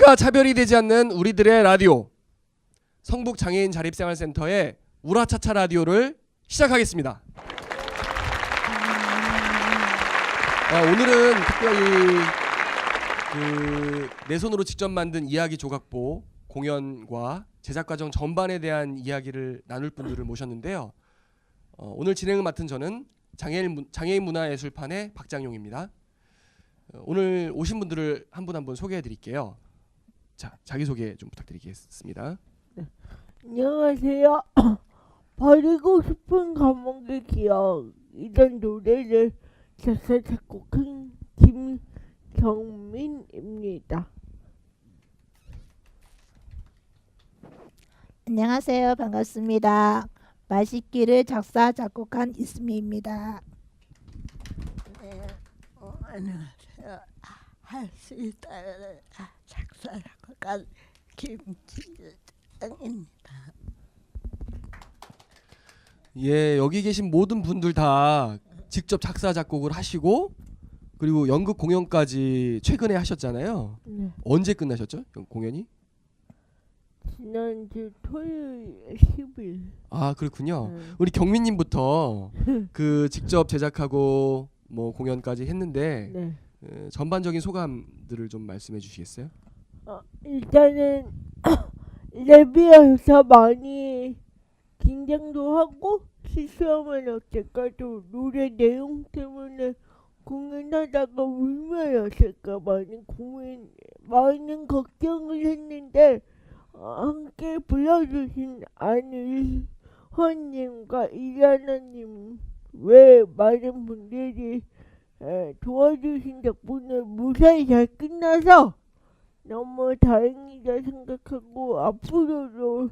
차이가 차별이 되지 않는 우리들의 라디오 성북 장애인 자립생활센터의 우라차차 라디오를 시작하겠습니다. 아, 오늘은 특별히 그 내 손으로 직접 만든 이야기 조각보 공연과 제작 과정 전반에 대한 이야기를 나눌 분들을 모셨는데요. 어, 오늘 진행을 맡은 저는 장애인, 문- 장애인 문화예술판의 박장용입니다. 어, 오늘 오신 분들을 한 분 한 분 소개해 드릴게요. 자, 자기 소개 좀 부탁드리겠습니다. 안녕하세요. 버리고 싶은 감옥의 기억 이런 노래를 작사 작곡한 김경민입니다. 안녕하세요. 반갑습니다. 맛있기를 작사 작곡한 이스미입니다. 네, 어, 안녕하세요. 할 수 있다를 작사 작곡한 김지영입니다. 예, 여기 계신 모든 분들 다 직접 작사 작곡을 하시고 그리고 연극 공연까지 최근에 하셨잖아요. 네. 언제 끝나셨죠? 연- 공연이? 지난주 토요일 10일 아, 그렇군요. 네. 우리 경민님부터 그 직접 제작하고 뭐 공연까지 했는데 네. 어, 전반적인 소감들을 좀 말씀해 주시겠어요? 어, 일단은 랩이어서 많이 긴장도 하고 실수하면 어떨까도 노래 내용 때문에 공연하다가 울면었을까 많이 고민 많은 걱정을 했는데 어, 함께 불러주신 안일환님과 이하나님 외 많은 분들이 에, 도와주신 덕분에 무사히 잘 끝나서 너무 다행이다 생각하고 앞으로도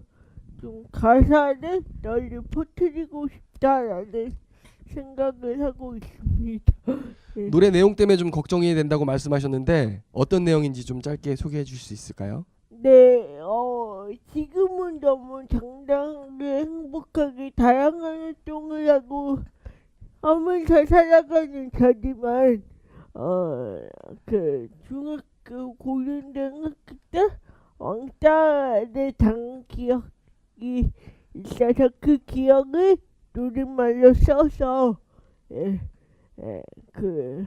좀 가사를 널리 퍼뜨리고 싶다라는 생각을 하고 있습니다. 노래 내용 때문에 좀 걱정이 된다고 말씀하셨는데 어떤 내용인지 좀 짧게 소개해 주실 수 있을까요? 네, 어, 지금은 너무 당당하게 행복하게 다양한 활동을 하고 하면서 살아가는 저지만 어, 그 중학교 고등학교 때 왕따를 당한 기억이 있어서 그 기억을 노랫말로 써서 예, 예, 그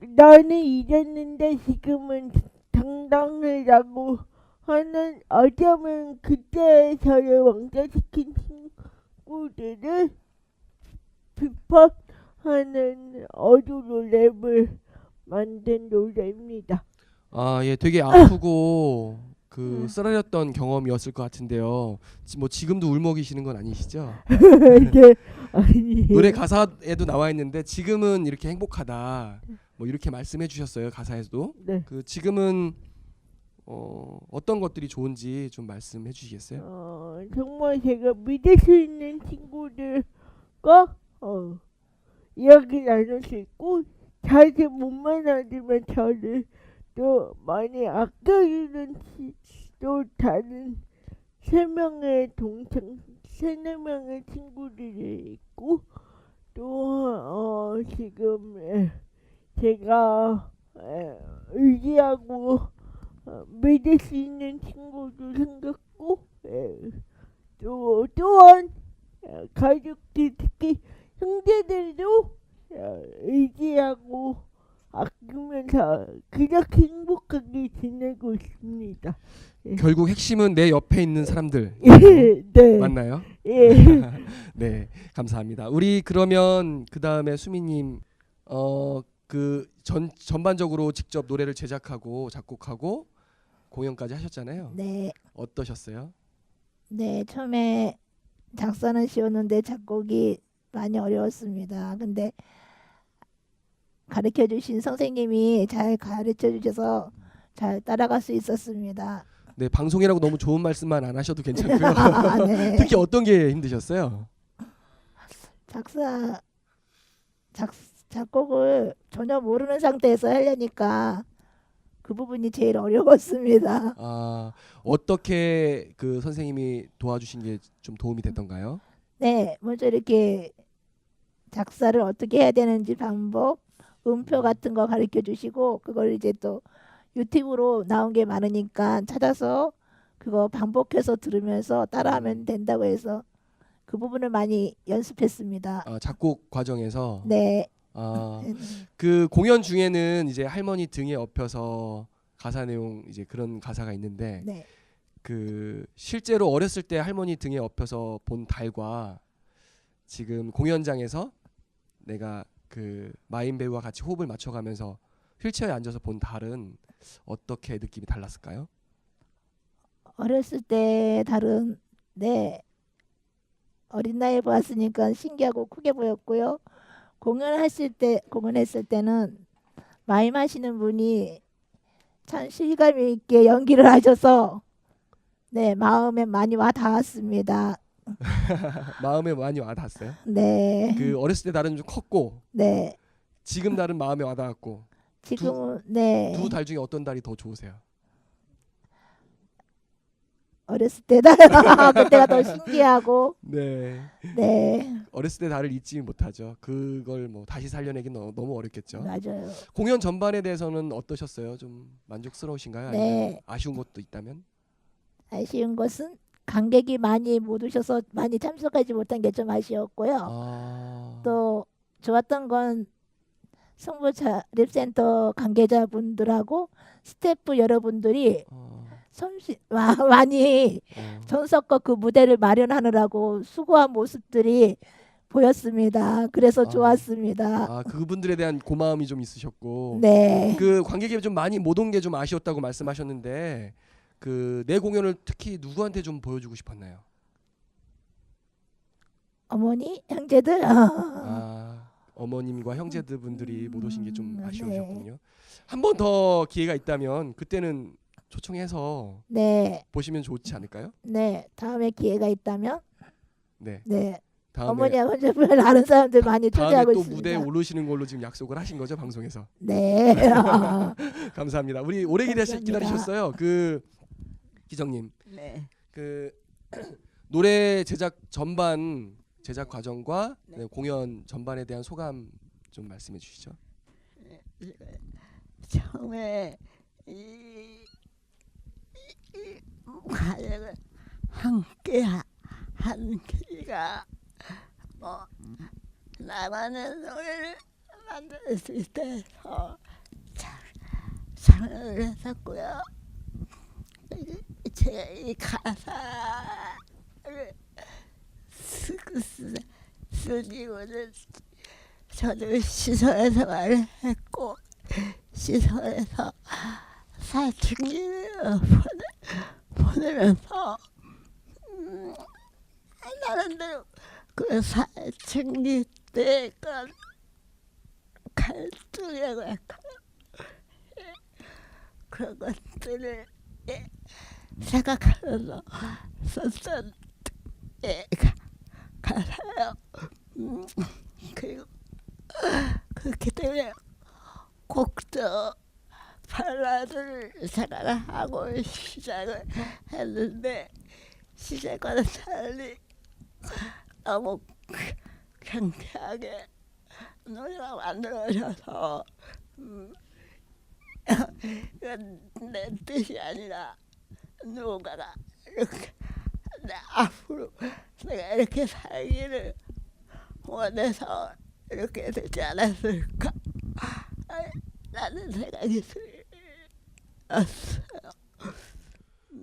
나는 이랬는데 지금은 당당하라고 하는 어쩌면 그때 저를 왕따시킨 친구들을 비판하는 어두운 랩을 만든 노래입니다. 아, 예, 되게 아프고 그 음. 쓰라렸던 경험이었을 것 같은데요. 지- 뭐 지금도 울먹이시는 건 아니시죠? 네, 아니 노래 가사에도 나와 있는데 지금은 이렇게 행복하다. 뭐 이렇게 말씀해 주셨어요. 가사에도. 네. 그 지금은 어, 어떤 것들이 좋은지 좀 말씀해 주시겠어요? 어, 정말 제가 믿을 수 있는 친구들과 어, 이야기 나눌 수 있고 자기 몸만 아니면 저를 또 많이 아껴주는 치- 또 다른 세 명의 동창 세네 명의 친구들이 있고 또 어, 지금 에, 제가 에, 의지하고 어, 믿을 수 있는 친구도 생겼고 예, 또 또한 어, 가족들 특히 형제들도 어, 의지하고 아끼면서 그렇게 행복하게 지내고 있습니다. 결국 핵심은 내 옆에 있는 사람들. 예, 네, 맞나요? 예. 네, 감사합니다. 우리 그러면 그 다음에 수미님 어그 전 전반적으로 직접 노래를 제작하고 작곡하고 공연까지 하셨잖아요. 네, 어떠셨어요? 네 처음에 작사는 쉬웠는데 작곡이 많이 어려웠습니다. 근데 가르쳐 주신 선생님이 잘 가르쳐 주셔서 잘 따라갈 수 있었습니다. 네, 방송이라고 너무 좋은 말씀만 안 하셔도 괜찮고요. 아, 네. 특히 어떤 게 힘드셨어요? 작사 작 작곡을 전혀 모르는 상태에서 하려니까 그 부분이 제일 어려웠습니다. 아, 어떻게 그 선생님이 도와주신 게 좀 도움이 됐던가요? 네, 먼저 이렇게 작사를 어떻게 해야 되는지 방법, 음표 같은 거 가르쳐 주시고 그걸 이제 또 유튜브로 나온 게 많으니까 찾아서 그거 반복해서 들으면서 따라하면 된다고 해서 그 부분을 많이 연습했습니다. 아, 작곡 과정에서 네. 아, 네. 그 공연 중에는 이제 할머니 등에 업혀서 가사 내용 이제 그런 가사가 있는데 네. 그 실제로 어렸을 때 할머니 등에 업혀서 본 달과 지금 공연장에서 내가 그 마임 배우와 같이 호흡을 맞춰가면서 휠체어에 앉아서 본 달은 어떻게 느낌이 달랐을까요? 어렸을 때 다른 네 어린 나이에 보았으니까 신기하고 크게 보였고요. 공연하실 때 공연했을 때는 마임 하시는 분이 참 실감 있게 연기를 하셔서 네 마음에 많이 와 닿았습니다. 마음에 많이 와닿았어요. 네, 그 어렸을 때 달은 좀 컸고 네 지금 달은 마음에 와닿았고 지금은 네두 달 중에 어떤 달이 더 좋으세요? 어렸을 때다 그때가 더 신기하고 네. 네 어렸을 때 달을 잊지 못하죠. 그걸 뭐 다시 살려내기 너, 너무 어렵겠죠. 맞아요. 공연 전반에 대해서는 어떠셨어요? 좀 만족스러우신가요? 아니면 네. 아쉬운 것도 있다면? 아쉬운 것은 관객이 많이 못 오셔서 많이 참석하지 못한 게 좀 아쉬웠고요. 아. 또 좋았던 건 성부차 립센터 관계자분들하고 스태프 여러분들이 어, 섬시 와- 많이 어. 전석과 그 무대를 마련하느라고 수고한 모습들이 보였습니다. 그래서 아. 좋았습니다. 아 그분들에 대한 고마움이 좀 있으셨고 네. 그 관객이 좀 많이 못 온 게 좀 아쉬웠다고 말씀하셨는데 그 내 공연을 특히 누구한테 좀 보여주고 싶었나요? 어머니, 형제들. 어. 아 어머님과 형제들 분들이 못 오신 게 좀 음, 아쉬우셨군요. 한 번 더 기회가 있다면 그때는 초청해서 네. 보시면 좋지 않을까요? 네. 다음에 기회가 있다면 네. 네. 다음에 어머니하고 형제들 아는 사람들 많이 다음에 초대하고 또 있습니다. 무대에 오르시는 걸로 지금 약속을 하신 거죠 방송에서. 네. 감사합니다. 우리 오래 감사합니다. 기다리셨어요. 그 기정님 네. 그 노래 제작 전반 제작 과정과 네. 네, 공연 전반에 대한 소감 좀 말씀해 주시죠. 처음에 이, 이, 이 과정을 함께 하- 한 계기가 뭐 나만의 노래를 만들 수 있어서 참 참여를 했었고요. 이 가사를 쓰고 쓰, 쓰기고는 저도 시설에서 말을 했고 시설에서 사춘기를 보내, 보내면서 음, 나름대로 그 사춘기 때가 갈등이라고 할까요? 예, 그런 것들을 예, 생각하면서 썼던 예, 가- 가사요. 음, 그리고 그렇기 때문에 곡도 발라드를 생각을 하고 시작을 했는데 시작과는 달리 너무 경쾌하게 노래가 만들어져서 음, 내 뜻이 아니라 누군가가 이렇게 내 앞으로 내가 이렇게 살기를 원해서 이렇게 되지 않았을까 아, 라는 생각이 들었어요.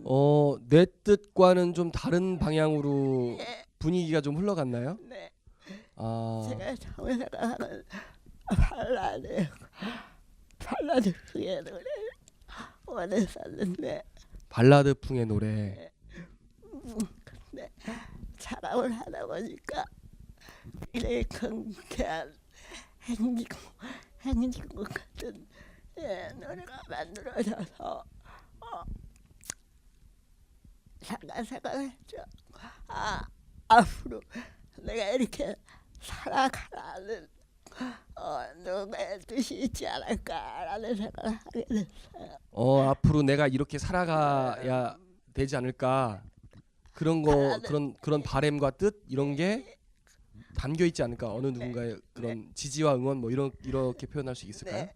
어, 내 뜻과는 좀 다른 방향으로 예, 분위기가 좀 흘러갔나요? 네, 아, 제가 처음에 생각하는 발라드, 발라드 중의 노래를 원했었는데 발라드풍의 노래. 근데 작업을 하다 보니까 굉장히 경쾌한 행진, 행진곡 같은 예, 노래가 만들어져서 어, 잠깐 생각했죠. 아 앞으로 내가 이렇게 살아가라는 어, 누구의 뜻이 있지 않을까라는 생각을 하게 됐어요. 어 앞으로 내가 이렇게 살아가야 되지 않을까 그런 거 그런 그런 바램과 뜻 이런 게 담겨 있지 않을까 어느 누군가의 그런 지지와 응원 뭐 이런 이렇게 표현할 수 있을까요? 네.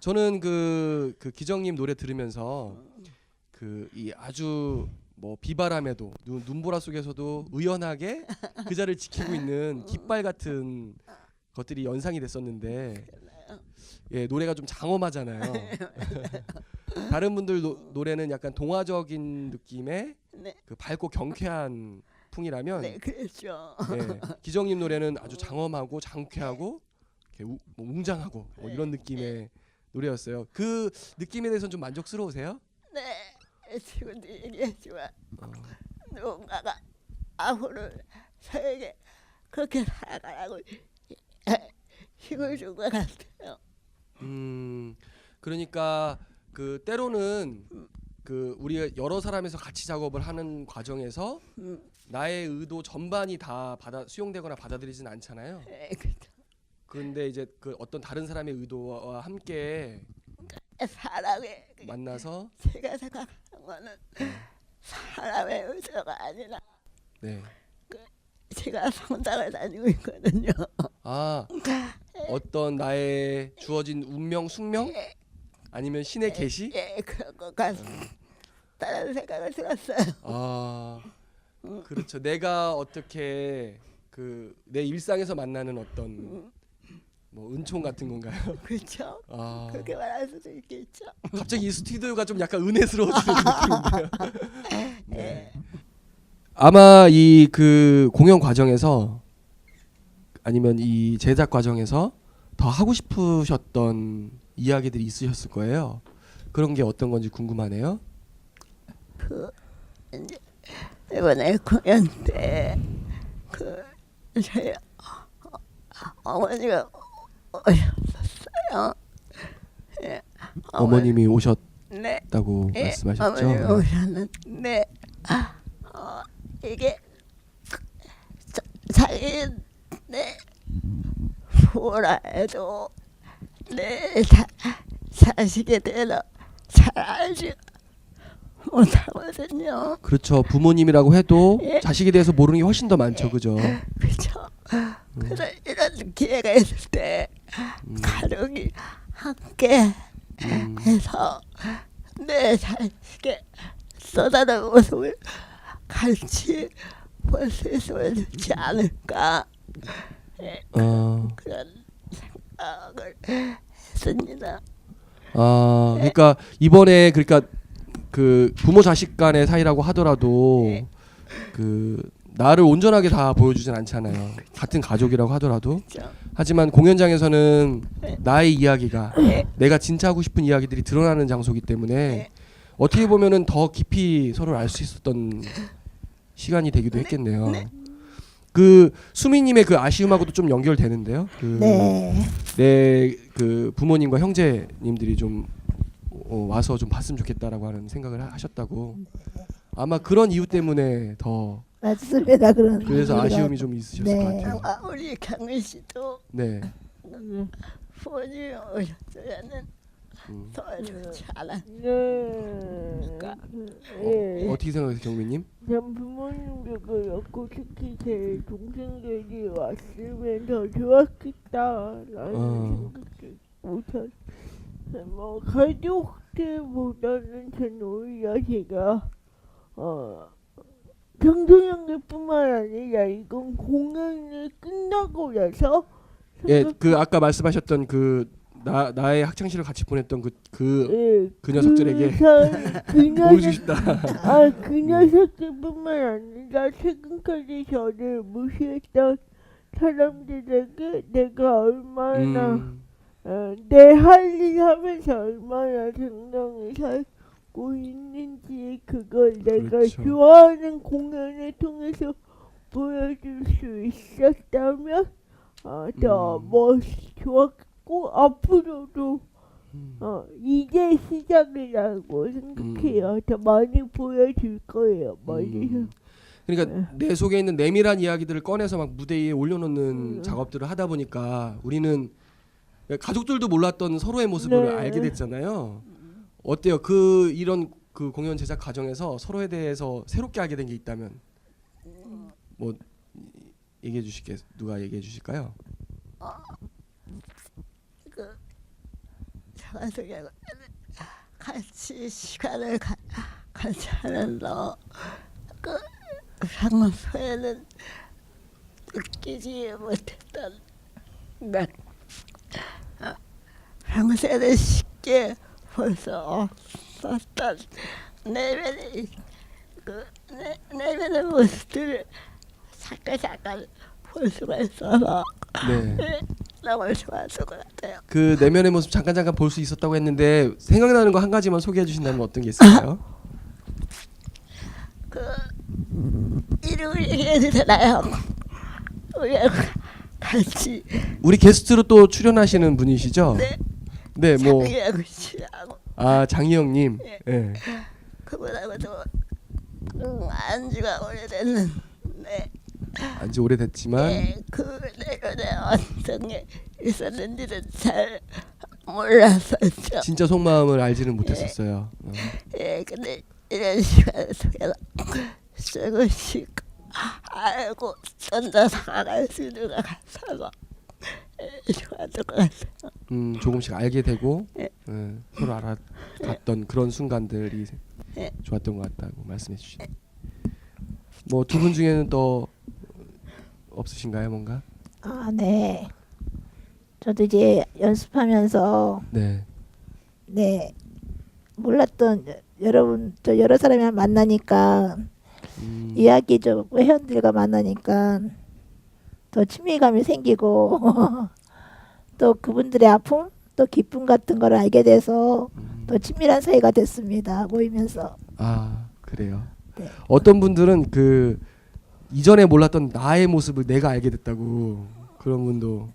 저는 그, 그 기정님 노래 들으면서 그 이 아주 뭐 비바람에도 눈, 눈보라 속에서도 의연하게 그 자를 지키고 있는 깃발 같은 것들이 연상이 됐었는데 예 노래가 좀 장엄하잖아요. 다른 분들 노, 노래는 약간 동화적인 느낌의 네, 그 밝고 경쾌한 풍이라면 네, 그랬죠. 예, 기정님 노래는 아주 장엄하고 장쾌하고 이렇게 우, 뭐 웅장하고 뭐 이런 느낌의 노래였어요. 그 느낌에 대해서는 좀 만족스러우세요? 네, 지금도 얘기했지만 어, 누군가가 앞으로 저에게 그렇게 살아가라고 힘을 준 것 같아요. 음, 그러니까 그 때로는 그 우리가 여러 사람에서 같이 작업을 하는 과정에서 음, 나의 의도 전반이 다 받아 수용되거나 받아들이진 않잖아요. 네, 그렇죠. 그런데 이제 그 어떤 다른 사람의 의도와 함께 사람의 그 만나서 제가 생각하는 거는 사람의 의도가 아니라 네. 제가 성당을 다니고 있거든요. 아 어떤 나의 주어진 운명 숙명 아니면 신의 계시 예, 그런 것 같다는 생각을 들었어요. 아 그렇죠 내가 어떻게 그 내 일상에서 만나는 어떤 뭐 은총 같은 건가요 그렇죠? 아 그렇게 말할 수도 있겠죠. 갑자기 이 스튜디오가 좀 약간 은혜스러워지는 느낌인데요 네. 아마 이 그 공연 과정에서 아니면 이 제작 과정에서 더 하고 싶으셨던 이야기들이 있으셨을 거예요. 그런 게 어떤 건지 궁금하네요. 그 이제 이번에 공연 때그 저희 어- 어머니가 오셨었어요. 예, 어머님이 오셨다고 네, 예, 말씀하셨죠. 어머니 오셨는데 어, 이게 자, 자기 내 부모라 해도 내 자, 자식에 대해서 잘 알지 못하거든요. 그렇죠. 부모님이라고 해도 예. 자식에 대해서 모르는 게 훨씬 더 많죠, 그죠? 그렇죠. 그래서 이런 기회가 있을 때 음, 가족이 함께 음, 해서 내 자식에 쏟아는 모습을 같이 볼수 있으면 좋지 않을까 어, 그런 생각을 했습니다. 아, 그러니까 이번에 그러니까 그 부모 자식 간의 사이라고 하더라도 네. 그 나를 온전하게 다 보여주진 않잖아요. 같은 가족이라고 하더라도 그렇죠. 하지만 공연장에서는 네. 나의 이야기가 네. 내가 진짜 하고 싶은 이야기들이 드러나는 장소이기 때문에 네. 어떻게 보면은 더 깊이 서로를 알 수 있었던 시간이 되기도 했겠네요. 네. 그 수미님의 그 아쉬움하고도 좀 연결되는데요. 그 네. 내 그 부모님과 형제님들이 좀 어, 와서 좀 봤으면 좋겠다라고 하는 생각을 하- 하셨다고. 아마 그런 이유 때문에 더 맞습니다. 그런 그래서. 아쉬움이 좀 있으셨을 네. 것 같아요. 아, 우리 강민 씨도 네. 부모님이 오셨으면 않았 네. 예. 어, 어떻게 생각하세요, 경민님? 전 부모님도 그렇고 특히 제 동생들이 왔으면 더 좋았겠다라는 어. 생각이 우선 뭐 가족들보다는 전 오히려 제가 어 청소년들뿐만 아니라 이건 공연이 끝나고 나서 예, 그 아까 말씀하셨던 그 나 나의 학창 시절 같이 보냈던 그그 예, 그 녀석들에게 그, 사- 그 보여주고 싶다. 아, 그 녀석들뿐만 아니라 최근까지 저를 무시했던 사람들에게 내가 얼마나 음, 어, 내할 일 하면서 얼마나 정당히 살고 있는지 그걸 내가 그렇죠. 좋아하는 공연을 통해서 보여줄 수 있었다면 어, 더 음. 멋 좋았 고 앞으로도 어, 이제 시작이라고 생각해요. 더 많이 보여줄 거예요. 멀리서. 음. 그러니까 내 속에 있는 내밀한 이야기들을 꺼내서 막 무대 위에 올려놓는 음. 작업들을 하다 보니까 우리는 가족들도 몰랐던 서로의 모습을 네. 알게 됐잖아요. 어때요? 그 이런 그 공연 제작 과정에서 서로에 대해서 새롭게 알게 된 게 있다면 뭐 얘기해 주실게 누가 얘기해 주실까요? 그 저한테 같이 시간을 가, 같이 하면서 그 평소에는 느끼지 못했던 것 어, 평소에는 쉽게 볼 수 없었던 내면의 그 내, 내면의 모습들을 잠깐 잠깐 볼 수가 있어서 네. 너무 것 같아요. 그 내면의 모습 잠깐 잠깐 볼 수 있었다고 했는데 생각나는 거 한 가지만 소개해 주신다면 어떤 게 있을까요? 그 이름을 얘기해도 되나요? 우리 같이 우리 게스트로 또 출연하시는 분이시죠? 네. 네, 뭐 장애하고 치하고 아 장희영님. 네. 예. 그분하고도 음, 안지가 오래됐는데 안지 오래됐지만 예, 그 내면에 어떤 게 있었는지는 잘 몰랐었죠. 진짜 속마음을 알지는 못했었어요. 어. 예, 근데 이런 시간 속에서 조금씩 알고 던져 나갈 수 있는 것 같아서 예, 좋았던 것 같아요. 음, 조금씩 알게 되고 네. 예, 서로 알아갔던 그런 순간들이 네. 좋았던 것 같다고 말씀해 주시네. 뭐두 분 중에는 또 없으신가요, 뭔가? 아, 네. 저도 이제 연습하면서 네. 네 몰랐던 여- 여러분 저 여러 사람이랑 만나니까 음, 이야기적 회원들과 만나니까 더 친밀감이 생기고 또 그분들의 아픔 또 기쁨 같은 걸 알게 돼서 음. 더 친밀한 사이가 됐습니다 모이면서 아 그래요. 네. 어떤 분들은 그 이전에 몰랐던 나의 모습을 내가 알게 됐다고 그런 분도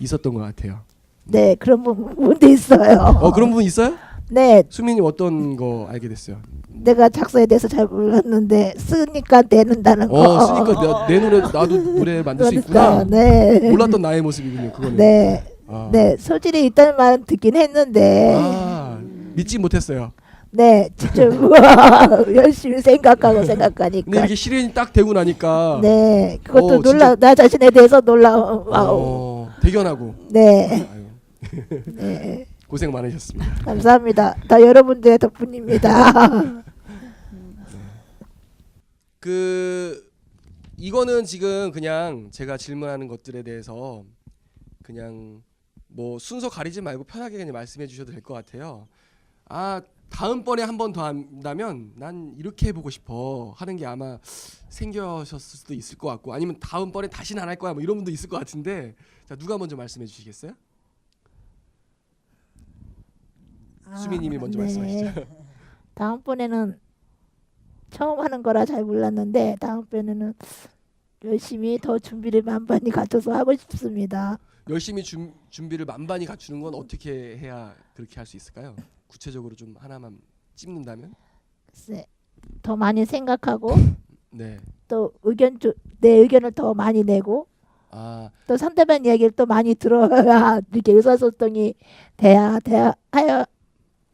있었던 것 같아요. 네 그런 분- 분도 있어요. 어 그런 분 있어요? 네 수민님 어떤 거 알게 됐어요? 내가 작사에 대해서 잘 몰랐는데 쓰니까 되는다는 거. 어 쓰니까 내, 내 노래 나도 노래 만들 수 있구나. 네. 몰랐던 나의 모습이군요. 그거는. 네. 아. 네, 소질이 있다는 말은 듣긴 했는데, 아, 믿지 못했어요. 네, 직접 열심히 생각하고 근데 생각하니까, 이렇게 실현이 딱 되고 나니까 네, 그것도 어, 놀라 나 자신에 대해서 놀라워. 어, 대견하고 네, 아유, 네, 고생 많으셨습니다. 감사합니다. 다 여러분들의 덕분입니다. 그 이거는 지금 그냥 제가 질문하는 것들에 대해서 그냥 뭐 순서 가리지 말고 편하게 그냥 말씀해 주셔도 될 것 같아요. 아 다음번에 한 번 더 한다면 난 이렇게 해보고 싶어 하는 게 아마 생겨셨을 수도 있을 것 같고 아니면 다음번에 다시는 안 할 거야 뭐 이런 분도 있을 것 같은데 자 누가 먼저 말씀해 주시겠어요? 수미님이 먼저 말씀하시죠. 네. 다음번에는 처음 하는 거라 잘 몰랐는데 다음번에는 열심히 더 준비를 만반히 갖춰서 하고 싶습니다. 열심히 준, 준비를 만반히 갖추는 건 어떻게 해야 그렇게 할 수 있을까요? 구체적으로 좀 하나만 찝는다면? 글쎄, 더 많이 생각하고 네. 또 의견 조, 내 의견을 더 많이 내고 아, 또 상대방 이야기를 또 많이 들어야 이렇게 의사소통이 돼야 돼야 하여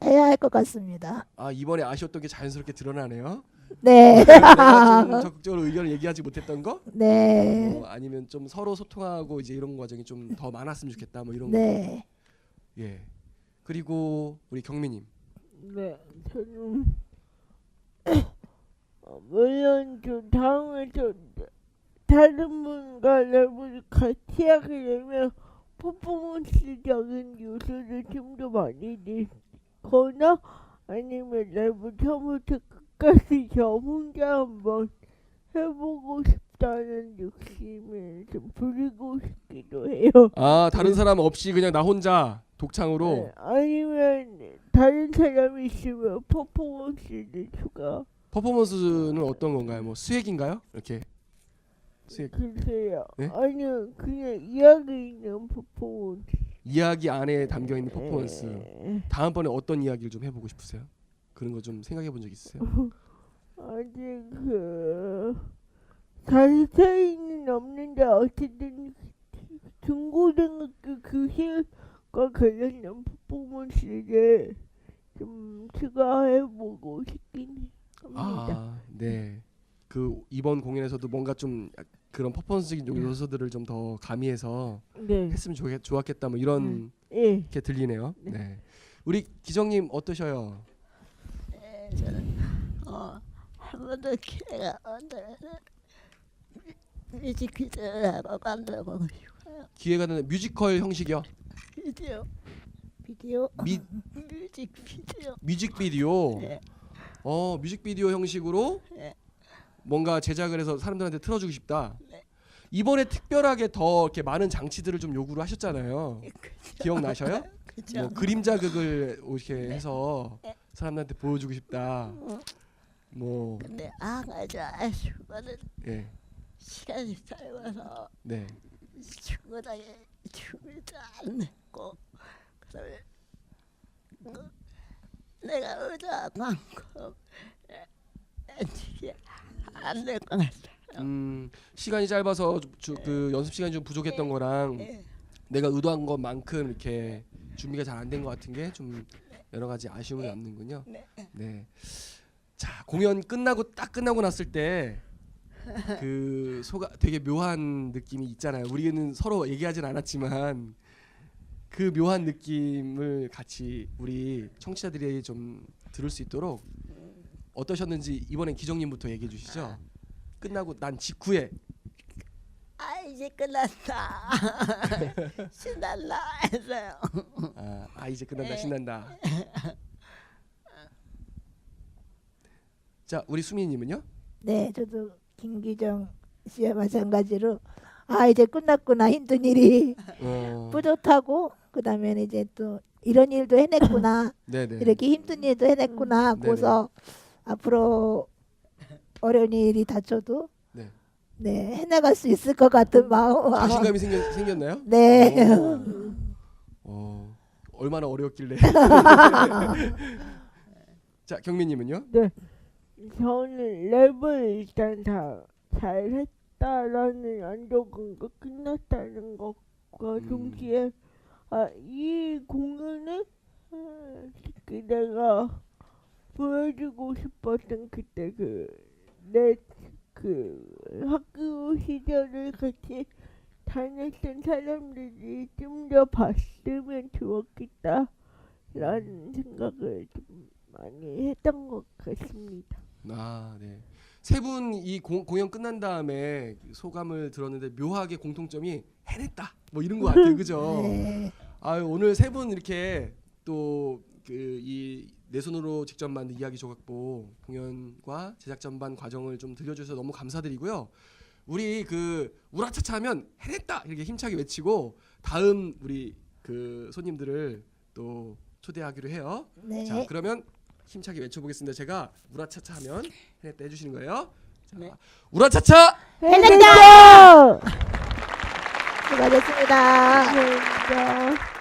해야 할 것 같습니다. 아 이번에 아쉬웠던 게 자연스럽게 드러나네요. 네, 내가 좀 적극적으로 의견을 얘기하지 못했던 거? 네, 어, 아니면 좀 서로 소통하고 이제 이런 과정이 좀 더 많았으면 좋겠다. 뭐 이런 거. 네. 예. 그리고 우리 경미님. 네, 저는 어, 물론 좀 다음에 좀 다른 분과 랩을 같이 하게 되면 퍼포먼스적인 요소를 좀 더 많이 내거나 아니면 랩을 처음부터 끝까지 저 혼자 한번 해보고 싶다는 욕심을 좀 부리고 싶기도 해요. 아 다른 사람 없이 그냥 나 혼자 독창으로. 네, 아니면 다른 사람이 있으면 퍼포먼스를 추가 퍼포먼스는 어떤 건가요? 뭐 수액인가요? 이렇게 수액. 글쎄요 네? 아니요 그냥 이야기 있는 퍼포먼스 이야기 안에 담겨 있는 퍼포먼스. 네. 다음번에 어떤 이야기를 좀 해보고 싶으세요? 그런 거 좀 생각해 본 적 있으세요? 아직 그 자세히는 없는데 어쨌든 중고등학교 교실 과 관련된 퍼포먼스를 좀 추가해보고 싶긴 합니다. 아, 네. 그 이번 공연에서도 뭔가 좀 그런 퍼포먼스적인 요소들을 좀 더 가미해서 네, 했으면 좋겠, 좋았겠다 뭐 이런 예. 게 들리네요. 네. 네. 우리 기정님 어떠셔요? 네, 저는 어, 한 번도 기회가 없는데 뮤직비디오를 하고 만들어 보고 싶어요. 기회가 되는 뮤지컬 형식이요. 비디오, 비디오 미, 뮤직비디오. 뮤직비디오. 네. 어, 뮤직비디오 형식으로 네. 뭔가 제작을 해서 사람들한테 틀어주고 싶다. 네. 이번에 특별하게 더 이렇게 많은 장치들을 좀 요구를 하셨잖아요. 기억나셔요? 그죠? 뭐 그림자극을 이렇게 해서 네. 사람들한테 보여주고 싶다. 어, 뭐 근데 한 가지 아쉬워는 예, 시간이 짧아서 네, 충분하게 준비도 안 했고 그다음에 그 내가 의도한 만큼 엔지게 안될 것 같아요. 음 시간이 짧아서 주, 그 연습 시간이 좀 부족했던 거랑 예. 내가 의도한 것만큼 이렇게 준비가 잘 안 된 것 같은 게 좀 여러 가지 아쉬움이 남는군요. 네. 네. 자 공연 끝나고 딱 끝나고 났을 때 그 소가 되게 묘한 느낌이 있잖아요. 우리는 서로 얘기하진 않았지만 그 묘한 느낌을 같이 우리 청취자들이 좀 들을 수 있도록 어떠셨는지 이번엔 기정님부터 얘기해 주시죠. 끝나고 난 직후에 아 이제 끝났다. 신난다 했어요. 아, 아 이제 끝난다 네. 신난다. 자 우리 수민님은요? 네 저도 김기정 씨와 마찬가지로 아 이제 끝났구나 힘든 일이 어, 뿌듯하고 그다음에 이제 또 이런 일도 해냈구나 네네. 이렇게 힘든 일도 해냈구나 네네. 그래서 앞으로 어려운 일이 닥쳐도 네. 네 해나갈 수 있을 것 같은 마음 자신감이 생겼, 생겼나요? 네 오. 어, 얼마나 어려웠길래. 자 경민님은요? 저는 랩을 일단 다 잘했다라는 만족감과 끝났다는 것과 음. 동시에 아, 이 공연은 아, 그 내가 보여주고 싶었던 그때 그내그 학교 시절을 같이 다녔던 사람들이 좀 더 봤으면 좋았겠다라는 생각을 좀 많이 했던 것 같습니다. 아 네. 세 분 이 공연 끝난 다음에 소감을 들었는데 묘하게 공통점이 해냈다. 뭐 이런 거 같아요, 그죠? 네. 아유 오늘 세 분 이렇게 또 그 이 내 손으로 직접 만든 이야기 조각보 공연과 제작 전반 과정을 좀 들려주셔서 너무 감사드리고요. 우리 그 우라차차 하면 해냈다 이렇게 힘차게 외치고 다음 우리 그 손님들을 또 초대하기로 해요. 네. 자 그러면 힘차게 외쳐보겠습니다. 제가 우라차차 하면 해냈다 해주시는 거예요. 자, 네. 우라차차 해냈다 수고하셨습니다. 감사합니다.